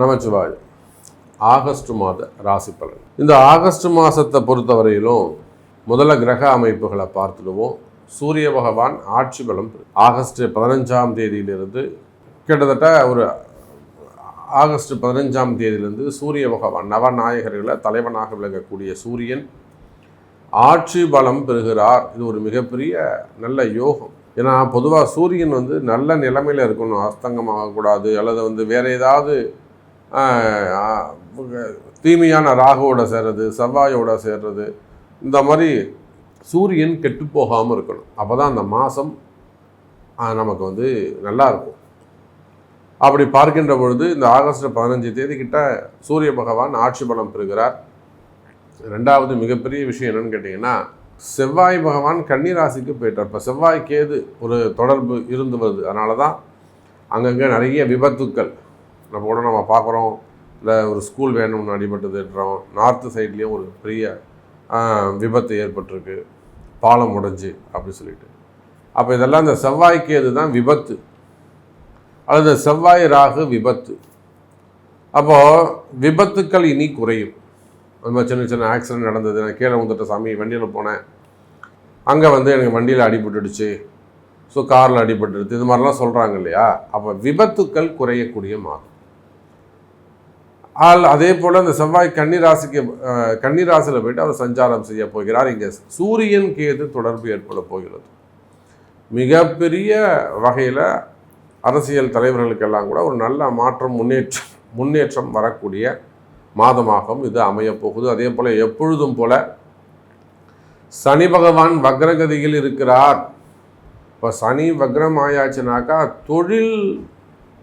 நமச்சிவாய். August மாத ராசி பலன். இந்த ஆகஸ்ட் மாதத்தை பொறுத்தவரையிலும் முதல்ல கிரக அமைப்புகளை பார்த்துடுவோம். சூரிய பகவான் ஆட்சி பலம் ஆகஸ்ட் பதினஞ்சாம் தேதியிலிருந்து கிட்டத்தட்ட ஒரு ஆகஸ்ட் பதினஞ்சாம் தேதியிலிருந்து சூரிய பகவான் நவநாயகர்களை தலைவனாக விளங்கக்கூடிய சூரியன் ஆட்சி பலம் பெறுகிறார். இது ஒரு மிகப்பெரிய நல்ல யோகம். ஏன்னா பொதுவாக சூரியன் வந்து நல்ல நிலைமையில் இருக்கணும். அஸ்தங்கம் ஆகக்கூடாது அல்லது வந்து வேறு ஏதாவது தீமையான ராகுவோட சேர்றது செவ்வாயோட சேர்றது இந்த மாதிரி சூரியன் கெட்டு போகாமல் இருக்கணும். அப்போ தான் அந்த மாதம் நமக்கு வந்து நல்லா இருக்கும். அப்படி பார்க்கின்ற பொழுது இந்த ஆகஸ்ட் பதினஞ்சு தேதி கிட்ட சூரிய பகவான் ஆட்சி பலம் பெறுகிறார். ரெண்டாவது மிகப்பெரிய விஷயம் என்னன்னு கேட்டிங்கன்னா செவ்வாய் பகவான் கன்னிராசிக்கு போயிட்டார். இப்போ செவ்வாய் கேது ஒரு தொடர்பு இருந்து வருது. அதனால தான் அங்கங்கே நிறைய விபத்துக்கள். நம்ம கூட நம்ம பார்க்குறோம். இல்லை ஒரு ஸ்கூல் வேணும்னு அடிபட்டதுன்றோம் நார்த்து சைட்லேயும் ஒரு பெரிய விபத்து ஏற்பட்டிருக்கு. பாலம் உடஞ்சு அப்படி சொல்லிட்டு. அப்போ இதெல்லாம் இந்த செவ்வாய்க்கு அதுதான் விபத்து. அல்லது செவ்வாய் ராகு விபத்து. அப்போது விபத்துக்கள் இனி குறையும். அந்த மாதிரி சின்ன சின்ன ஆக்சிடென்ட் நடந்தது. நான் கீழே வந்துட்ட சாமி வண்டியில் போனேன். அங்கே வந்து எனக்கு வண்டியில் அடிபட்டுடுச்சு. ஸோ காரில் அடிபட்டுடுது இது மாதிரிலாம் சொல்கிறாங்க இல்லையா? அப்போ விபத்துக்கள் குறையக்கூடிய மாதம். ஆள் அதே போல் இந்த செவ்வாய் கன்னிராசிக்கு கன்னிராசியில் போயிட்டு அவர் சஞ்சாரம் செய்ய போகிறார். இங்கே சூரியன் கேது தொடர்பு ஏற்பட போகிறது. மிகப்பெரிய வகையில் அரசியல் தலைவர்களுக்கெல்லாம் கூட ஒரு நல்ல மாற்றம் முன்னேற்றம் முன்னேற்றம் வரக்கூடிய மாதமாகவும் இது அமையப்போகுது அதே போல் எப்பொழுதும் போல சனி பகவான் வக்ரகதியில் இருக்கிறார். இப்போ சனி வக்ரம் ஆயாச்சுனாக்கா தொழில்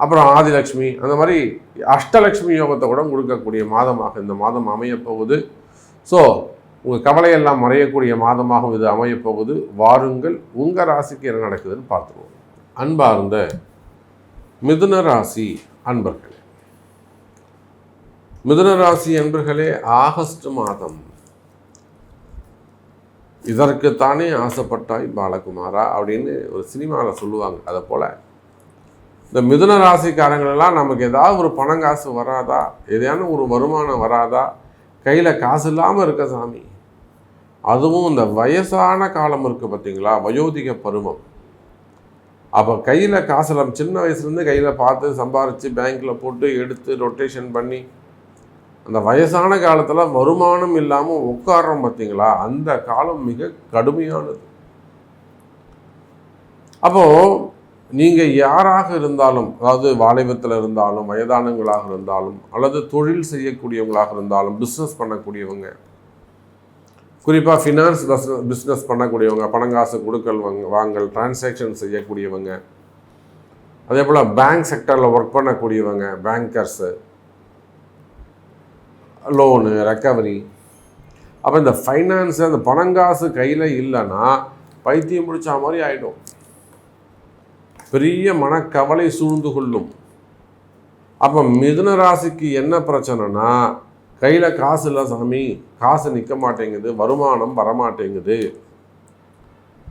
அப்புறம் ஆதிலட்சுமி அந்த மாதிரி அஷ்டலக்ஷ்மி யோகத்தை கூட கொடுக்கக்கூடிய மாதமாக இந்த மாதம் அமையப்போகுது ஸோ உங்கள் கவலையெல்லாம் மறையக்கூடிய மாதமாகவும் இது அமையப்போகுது வாருங்கள் உங்கள் ராசிக்கு என்ன நடக்குதுன்னு பார்த்துருவோம். அன்பார்ந்த மிதுன ராசி அன்பர்களே. மிதுன ராசி அன்பர்களே ஆகஸ்ட் மாதம் இதற்குத்தானே ஆசைப்பட்டாய் பாலகுமாரா அப்படின்னு ஒரு சினிமாவில் சொல்லுவாங்க. அதை போல் இந்த மிதுன ராசிக்காரங்களெல்லாம் நமக்கு ஏதாவது ஒரு பணம் காசு வராதா? எதையான ஒரு வருமானம் வராதா? கையில் காசு இல்லாமல் இருக்க சாமி. அதுவும் இந்த வயசான காலம் இருக்குது பார்த்தீங்களா வயோதிக பருவம். அப்போ கையில் காசு இல்லாமல் சின்ன வயசுலேருந்து கையில் பார்த்து சம்பாரித்து பேங்க்கில் போட்டு எடுத்து ரொட்டேஷன் பண்ணி அந்த வயசான காலத்தில் வருமானம் இல்லாமல் உட்காடுறோம் பார்த்தீங்களா அந்த காலம் மிக கடுமையானது. அப்போது நீங்கள் யாராக இருந்தாலும் அதாவது வாலிபத்தில் இருந்தாலும் வயதானங்களாக இருந்தாலும் அல்லது தொழில் செய்யக்கூடியவங்களாக இருந்தாலும் பிஸ்னஸ் பண்ணக்கூடியவங்க குறிப்பாக ஃபினான்ஸ் பிஸ்னஸ் பண்ணக்கூடியவங்க பணங்காசு கொடுக்கல் வாங்க வாங்கல் டிரான்சாக்ஷன் செய்யக்கூடியவங்க அதே போல் பேங்க் செக்டரில் ஒர்க் பண்ணக்கூடியவங்க பேங்கர்ஸு லோனு ரெக்கவரி அப்போ இந்த ஃபைனான்ஸு அந்த பணங்காசு கையில் இல்லைன்னா பைத்தியம் முடித்த மாதிரி ஆகிடும் பெரிய மனக்கவலை சூழ்ந்து கொள்ளும். அப்போ மிதுன ராசிக்கு என்ன பிரச்சனைனா கையில் காசு இல்லை சாமி காசு நிற்க மாட்டேங்குது வருமானம் வரமாட்டேங்குது.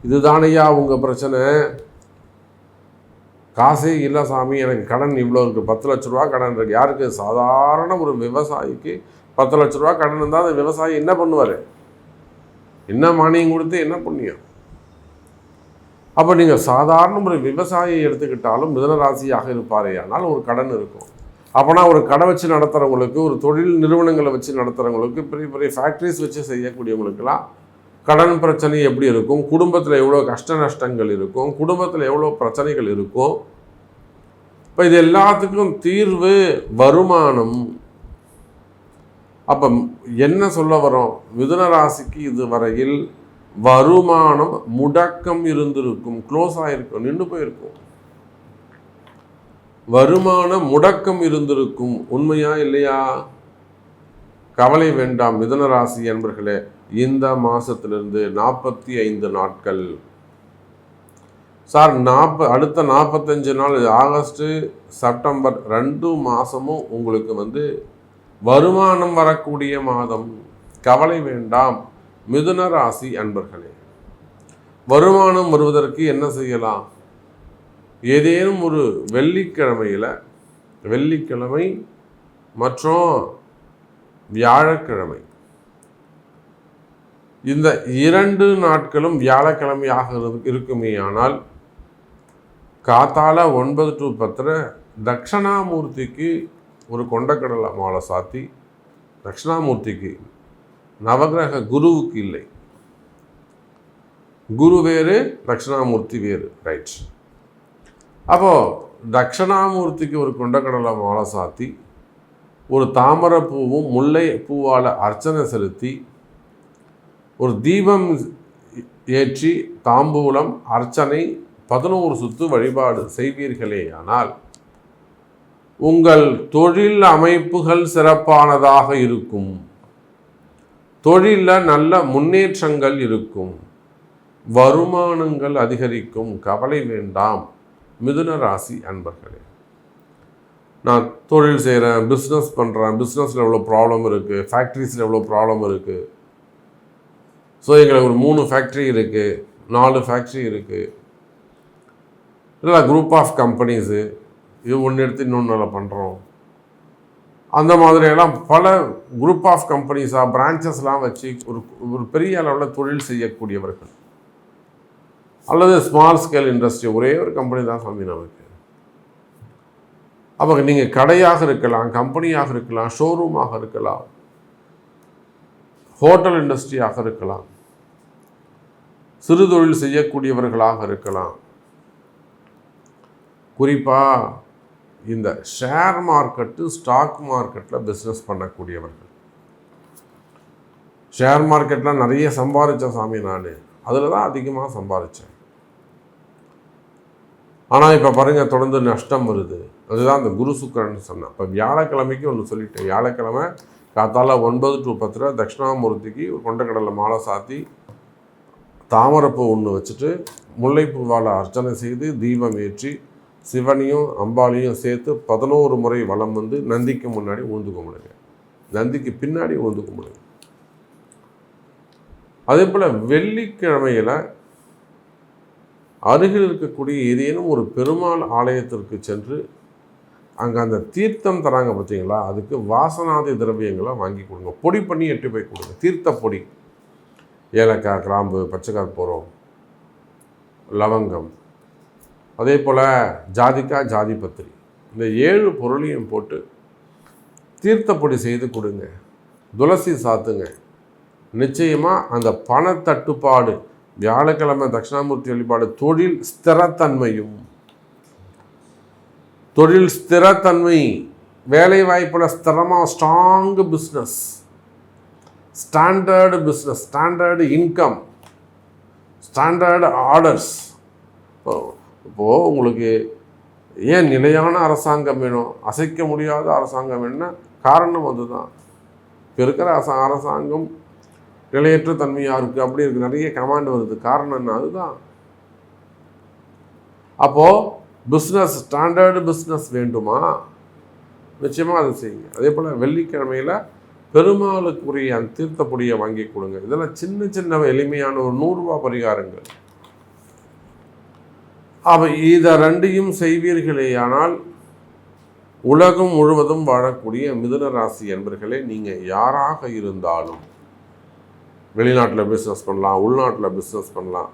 இதுதானையா உங்கள் பிரச்சனை? காசே இல்லை சாமி எனக்கு கடன் இவ்வளோ இருக்குது பத்து லட்ச ரூபா கடன் இருக்குது யாருக்கு? சாதாரண ஒரு விவசாயிக்கு பத்து லட்ச ரூபா கடன் இருந்தால் அந்த விவசாயி என்ன பண்ணுவார்? என்ன மானியம் கொடுத்து என்ன புண்ணியம்? அப்போ நீங்கள் சாதாரண ஒரு விவசாயியை எடுத்துக்கிட்டாலும் மிதனராசியாக இருப்பாரே ஆனால் ஒரு கடன் இருக்கும். அப்போனா ஒரு கடை வச்சு நடத்துகிறவங்களுக்கு ஒரு தொழில் நிறுவனங்களை வச்சு நடத்துகிறவங்களுக்கு பெரிய பெரிய ஃபேக்ட்ரிஸ் வச்சு செய்யக்கூடியவங்களுக்கெல்லாம் கடன் பிரச்சனை எப்படி இருக்கும்? குடும்பத்தில் எவ்வளோ கஷ்ட நஷ்டங்கள் இருக்கும்? குடும்பத்தில் எவ்வளோ பிரச்சனைகள் இருக்கும்? இப்போ இது எல்லாத்துக்கும் தீர்வு வருமானம். அப்போ என்ன சொல்ல வரோம் மிதுன ராசிக்கு இது வரையில் வருமானம் முடக்கம் இருந்திருக்கும். க்ளோஸ் ஆகிருக்கும் நின்று போயிருக்கும். வருமான முடக்கம் இருந்திருக்கும். உண்மையா இல்லையா? கவலை வேண்டாம். மிதனராசி என்பர்களே இந்த மாசத்திலிருந்து நாற்பத்தி ஐந்து நாட்கள். சார் நாற்ப அடுத்த நாற்பத்தஞ்சு நாள் ஆகஸ்ட்டு செப்டம்பர் ரெண்டு மாதமும் உங்களுக்கு வந்து வருமானம் வரக்கூடிய மாதம். கவலை வேண்டாம். மிதுன ராசி அன்பர்களே வருமானம் வருவதற்கு என்ன செய்யலாம்? ஏதேனும் ஒரு வெள்ளிக்கிழமையில் வெள்ளிக்கிழமை மற்றும் வியாழக்கிழமை. இந்த இரண்டு நாட்களும் வியாழக்கிழமையாக இருக்குமே ஆனால் காத்தால ஒன்பது டு பத்தில் தக்ஷணாமூர்த்திக்கு ஒரு கொண்டக்கடலை மாலை சாத்தி தட்சிணாமூர்த்திக்கு நவகிரக குருவுக்கு இல்லை. குரு வேறு தட்சிணாமூர்த்தி வேறு. ரைட் அப்போது தட்சிணாமூர்த்திக்கு ஒரு கொண்டக்கடலை மாலை சாத்தி ஒரு தாமரை பூவும் முல்லை பூவால் அர்ச்சனை செலுத்தி ஒரு தீபம் ஏற்றி தாம்பூலம் அர்ச்சனை பதினோரு சுத்து வழிபாடு செய்வீர்களே ஆனால் உங்கள் தொழில் அமைப்புகள் சிறப்பானதாக இருக்கும். தொழிலில் நல்ல முன்னேற்றங்கள் இருக்கும். வருமானங்கள் அதிகரிக்கும். கவலை வேண்டாம். மிதுன ராசி அன்பர்களே. நான் தொழில் செய்கிறேன் பிஸ்னஸ் பண்ணுறேன் பிஸ்னஸில் எவ்வளோ ப்ராப்ளம் இருக்குது ஃபேக்ட்ரிஸில் எவ்வளோ ப்ராப்ளம் இருக்குது ஸோ எங்களுக்கு ஒரு மூணு ஃபேக்ட்ரி இருக்குது நாலு ஃபேக்ட்ரி இருக்குது இல்லை குரூப் ஆஃப் கம்பெனிஸு இது ஒன்று எடுத்து இன்னொன்று நல்லா பண்ணுறோம் அந்த மாதிரியெல்லாம் பல குரூப் ஆஃப் கம்பெனிஸாக பிரான்ச்சஸ்லாம் வச்சு ஒரு ஒரு பெரிய அளவில் தொழில் செய்யக்கூடியவர்கள். அல்லது ஸ்மால் ஸ்கேல் இண்டஸ்ட்ரி ஒரே ஒரு கம்பெனி தான் சாமி நமக்கு. அப்போ நீங்கள் கடையாக இருக்கலாம் கம்பெனியாக இருக்கலாம் ஷோரூமாக இருக்கலாம் ஹோட்டல் இண்டஸ்ட்ரியாக இருக்கலாம் சிறு தொழில் செய்யக்கூடியவர்களாக இருக்கலாம். குறிப்பாக இந்த ஷேர் மார்க்கெட்டு ஸ்டாக் மார்க்கெட்டில் பிஸ்னஸ் பண்ணக்கூடியவர்கள். ஷேர் மார்க்கெட்டில் நிறைய சம்பாதிச்சேன் சாமி நான். அதில் தான் அதிகமாக சம்பாதிச்சேன் ஆனால் இப்போ பாருங்கள் தொடர்ந்து நஷ்டம் வருது. அதுதான் அந்த குரு சுக்கரன் சொன்னேன் இப்போ வியாழக்கிழமைக்கு ஒன்று சொல்லிட்டேன். வியாழக்கிழமை காத்தால ஒன்பது டு பத்தில் தட்சிணாமூர்த்திக்கு ஒரு கொண்டக்கடலை மாலை சாத்தி தாமரைப்பூ ஒன்று வச்சுட்டு முல்லைப்பூவால் அர்ச்சனை செய்து தீபம் ஏற்றி சிவனையும் அம்பாலையும் சேர்த்து பதினோரு முறை வளம் வந்து நந்திக்கு முன்னாடி ஊந்து கும்பிடுங்க. நந்திக்கு பின்னாடி ஊந்து கும்பிடுங்க. அதே போல் வெள்ளிக்கிழமையில் அருகில் இருக்கக்கூடிய ஏதேனும் ஒரு பெருமாள் ஆலயத்திற்கு சென்று அங்கே அந்த தீர்த்தம் தராங்க பார்த்தீங்களா அதுக்கு வாசனாதி திரவியங்களை வாங்கி கொடுங்க. பொடி பண்ணி எட்டு போய் கொடுங்க. தீர்த்த பொடி. ஏலக்காய் கிராம்பு பச்சை லவங்கம். அதே போல் ஜாதிக்கா ஜாதிபத்திரி. இந்த ஏழு பொருளையும் போட்டு தீர்த்தப்பொடி செய்து கொடுங்க. துளசி சாத்துங்க. நிச்சயமாக அந்த பணத்தட்டுப்பாடு வியாழக்கிழமை தட்சிணாமூர்த்தி வழிபாடு தொழில் ஸ்திரத்தன்மையும். தொழில் ஸ்திரத்தன்மை வேலை வாய்ப்பில் ஸ்திரமாக strong business standard business standard income standard orders இப்போது உங்களுக்கு ஏன் நிலையான அரசாங்கம் வேணும்? அசைக்க முடியாத அரசாங்கம் வேணும்னா காரணம் அதுதான். இப்போ இருக்கிற அரசாங்கம் நிலையற்ற தன்மையாக இருக்குது அப்படி இருக்குது நிறைய கமாண்ட் வருது. காரணம் என்ன? அதுதான். அப்போது பிஸ்னஸ் ஸ்டாண்டர்டு பிஸ்னஸ் வேண்டுமா? நிச்சயமாக அதை செய்யுங்க. அதே போல் வெள்ளிக்கிழமையில் பெருமாளுக்குரிய அந்த தீர்த்தப்பொடியை வாங்கி கொடுங்க. இதெல்லாம் சின்ன சின்ன எளிமையான ஒரு நூறுரூவா பரிகாரங்கள். அவை இதை ரெண்டையும் செய்வீர்களே ஆனால் உலகம் முழுவதும் வாழக்கூடிய மிதுன ராசி என்பர்களே நீங்கள் யாராக இருந்தாலும் வெளிநாட்டில் பிஸ்னஸ் பண்ணலாம் உள்நாட்டில் பிஸ்னஸ் பண்ணலாம்.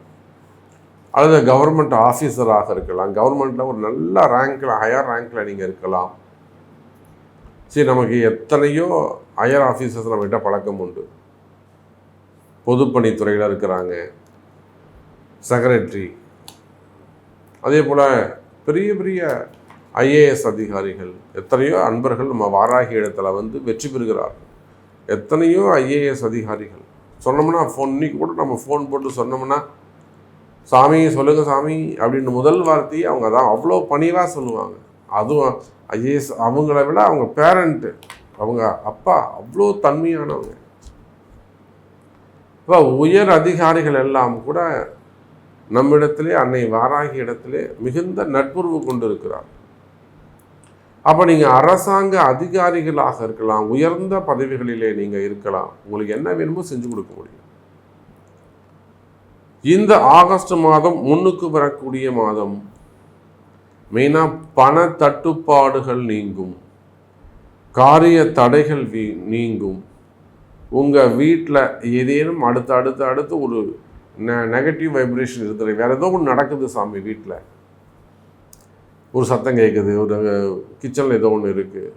அல்லது கவர்மெண்ட் ஆஃபீஸராக இருக்கலாம் கவர்மெண்ட்டில் ஒரு நல்ல ரேங்கில் ஹையர் ரேங்கில் நீங்கள் இருக்கலாம். சரி நமக்கு எத்தனையோ ஹையர் ஆஃபீஸர்ஸ் நம்மகிட்ட பழக்கம் உண்டு. பொதுப்பணித்துறையில் இருக்கிறாங்க. செக்ரட்டரி அதே போல் பெரிய பெரிய ஐஏஎஸ் அதிகாரிகள் எத்தனையோ அன்பர்கள் நம்ம வாராகி இடத்துல வந்து வெற்றி பெறுகிறார்கள். எத்தனையோ ஐஏஎஸ் அதிகாரிகள். சொன்னோம்னா ஃபோன் இன்னைக்கு கூட நம்ம ஃபோன் போட்டு சொன்னோம்னா சாமி சொல்லுங்கள் சாமி அப்படின்னு முதல் வார்த்தையை அவங்க தான். அவ்வளோ பணிவாக சொல்லுவாங்க. அதுவும் ஐஏஎஸ் அவங்கள விட அவங்க பேரண்ட்டு அவங்க அப்பா அவ்வளோ தன்மையானவங்க. இப்போ உயர் அதிகாரிகள் எல்லாம் கூட நம்மிடத்திலே அன்னை வாராகி இடத்திலே மிகுந்த நட்புறவு கொண்டு இருக்கிறார் அப்போ நீங்கள் அரசாங்க அதிகாரிகளாக இருக்கலாம் உயர்ந்த பதவிகளிலே நீங்கள் இருக்கலாம் உங்களுக்கு என்ன வேணுமோ செஞ்சு கொடுக்க முடியும். இந்த ஆகஸ்ட் மாதம் முன்னுக்கு வரக்கூடிய மாதம் மெயினாக பண தட்டுப்பாடுகள் நீங்கும் காரிய தடைகள் நீங்கும். உங்கள் வீட்டில் ஏதேனும் அடுத்து அடுத்து அடுத்து ஒரு நெ நெகட்டிவ் வைப்ரேஷன் இருக்கிற வேறு ஏதோ ஒன்று நடக்குது சாமி வீட்டில் ஒரு சத்தம் கேட்குது ஒரு கிச்சனில் ஏதோ ஒன்று இருக்குது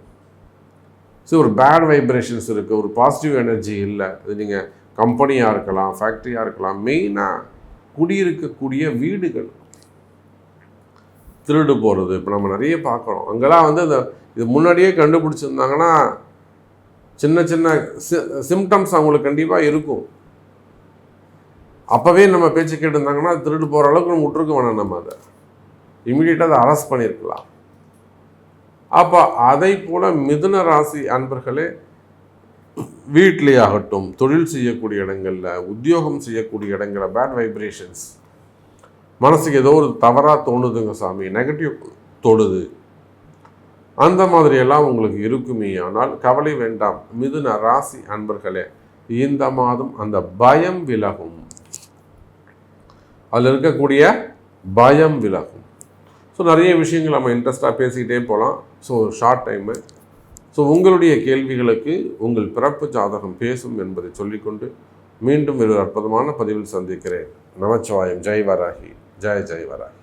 ஸோ ஒரு பேட் வைப்ரேஷன்ஸ் இருக்குது ஒரு பாசிட்டிவ் எனர்ஜி இல்லை. அது நீங்கள் கம்பெனியாக இருக்கலாம் ஃபேக்ட்ரியாக இருக்கலாம் மெயினாக குடியிருக்கக்கூடிய வீடுகள். திருடு போகிறது இப்போ நம்ம நிறைய பார்க்குறோம். அங்கெல்லாம் வந்து இந்த இது முன்னாடியே கண்டுபிடிச்சிருந்தாங்கன்னா சின்ன சின்ன சிம்டம்ஸ் அவங்களுக்கு கண்டிப்பாக இருக்கும். அப்போவே நம்ம பேச்சு கேட்டிருந்தாங்கன்னா திருடு போகிற அளவுக்கு நம்ம விட்டுருக்க வேணாம் நம்ம அதை. இமீடியட்டாக அதை அரெஸ்ட் பண்ணியிருக்கலாம். அப்போ அதை போல் மிதுன ராசி அன்பர்களே வீட்டிலே ஆகட்டும் தொழில் செய்யக்கூடிய இடங்களில் உத்தியோகம் செய்யக்கூடிய இடங்களில் பேட் வைப்ரேஷன்ஸ் மனசுக்கு ஏதோ ஒரு தவறாக தோணுதுங்க சாமி நெகட்டிவ் தொடுது அந்த மாதிரியெல்லாம் உங்களுக்கு இருக்குமே ஆனால் கவலை வேண்டாம். மிதுன ராசி அன்பர்களே இந்த மாதம் அந்த பயம் விலகும். அதில் இருக்கக்கூடிய பயம் விலகும். ஸோ நிறைய விஷயங்கள் நம்ம இன்ட்ரெஸ்டாக பேசிக்கிட்டே போகலாம் ஸோ ஷார்ட் டைமு ஸோ உங்களுடைய கேள்விகளுக்கு உங்கள் பிறப்பு ஜாதகம் பேசும் என்பதை சொல்லிக்கொண்டு மீண்டும் ஒரு அற்புதமான பதிவில் சந்திக்கிறேன். நமச்சிவாயம். ஜெய் வராகி ஜெய் ஜெய் வராகி